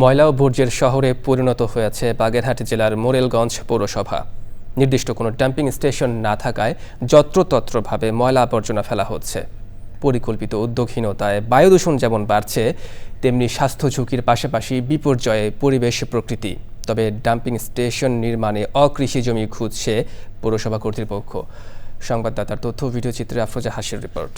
ময়লা ও বর্জ্যের শহরে পরিণত হয়েছে বাগেরহাট জেলার মোরেলগঞ্জ পৌরসভা। নির্দিষ্ট কোনো ডাম্পিং স্টেশন না থাকায় যত্রতত্রভাবে ময়লা আবর্জনা ফেলা হচ্ছে। পরিকল্পিত উদ্যোগহীনতায় বায়ু দূষণ যেমন বাড়ছে, তেমনি স্বাস্থ্য ঝুঁকির পাশাপাশি বিপর্যয়ে পরিবেশ প্রকৃতি। তবে ডাম্পিং স্টেশন নির্মাণে অকৃষি জমি খুঁজছে পৌরসভা কর্তৃপক্ষ। সংবাদদাতার তথ্য ভিডিও চিত্রে আফরোজা হাসির রিপোর্ট।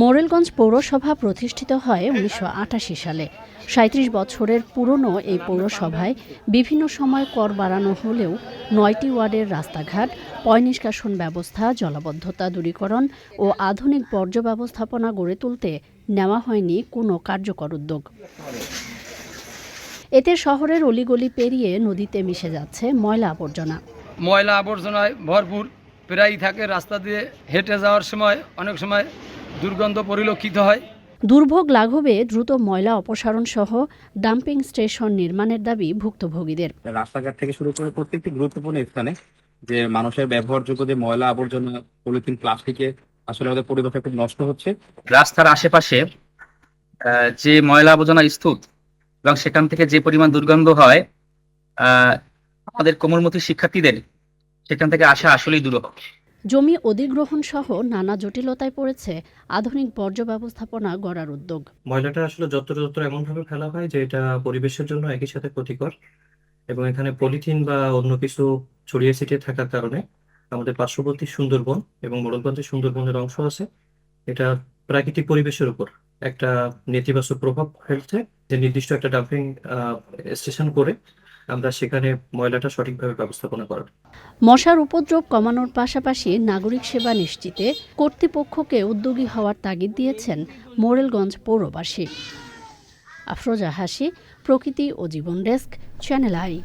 মোরেলগঞ্জ পৌরসভা প্রতিষ্ঠিত হয় উনিশশো আটাশি সালে। সাঁত্রিশ বছরের পুরনো এই পৌরসভায় বিভিন্ন সময় কর বাড়ানো হলেও নয়টি ওয়ার্ডের রাস্তাঘাট পয় নিষ্কাশন ব্যবস্থা, জলাবদ্ধতা দূরীকরণ ও আধুনিক বর্জ্য ব্যবস্থাপনা গড়ে তুলতে নেওয়া হয়নি কোনো কার্যকর উদ্যোগ। এতে শহরের অলিগলি পেরিয়ে নদীতে মিশে যাচ্ছে ময়লা আবর্জনা। ময়লা আবর্জনায় ভরপুর প্রায়ই থাকে রাস্তা দিয়ে হেঁটে যাওয়ার সময় অনেক সময় দুর্গন্ধ পরিলক্ষিত হয়। দুর্ভোগ লাঘবে দ্রুত ময়লা অপসারণ সহ ডাম্পিং স্টেশন নির্মাণের দাবি ভুক্তভোগীদের। রাস্তাঘাট থেকে শুরু করে প্রত্যেকটি গুরুত্বপূর্ণ স্থানে যে মানুষের ব্যবহারযোগ্য যে ময়লা আবর্জনা পলিথিন প্লাস্টিকে আসলে আমাদের পরিবেশে খুব নষ্ট হচ্ছে। রাস্তার আশেপাশে আহ, যে ময়লা আবর্জনা স্তূপ এবং সেখান থেকে যে পরিমাণ দুর্গন্ধ হয় আহ, আমাদের কোমলমতি শিক্ষার্থীদের সেখান থেকে আসা আসলেই দুরূহ জমি অধিগ্রহণ সহ নানা জটিলতায় পড়েছে আধুনিক বর্জ্য ব্যবস্থাপনা গড়ার উদ্যোগ। ময়লাটা আসলে যত্র যত্র এমনভাবে ফেলা হয় যে এটা পরিবেশের জন্য একই সাথে ক্ষতিকর এবং এখানে পলিথিন বা অন্য কিছু ছড়িয়ে ছিটিয়ে থাকার কারণে আমাদের পার্শ্ববর্তী সুন্দরবন এবং মোড়লগঞ্জের সুন্দরবনের অংশ আছে। এটা প্রাকৃতিক পরিবেশের উপর একটা নেতিবাচক প্রভাব ফেলছে। যে নির্দিষ্ট একটা ডাম্পিং স্টেশন করে আমরা সেখানে ময়লাটা সঠিকভাবে ব্যবস্থাপনা করার। মশার উপদ্রব কমানোর পাশাপাশি নাগরিক সেবা নিশ্চিতে কর্তৃপক্ষকে উদ্যোগী হওয়ার তাগিদ দিয়েছেন মোরেলগঞ্জ পৌরবাসী। আফরোজা হাসি, প্রকৃতি ও জীবন ডেস্ক, চ্যানেল আই।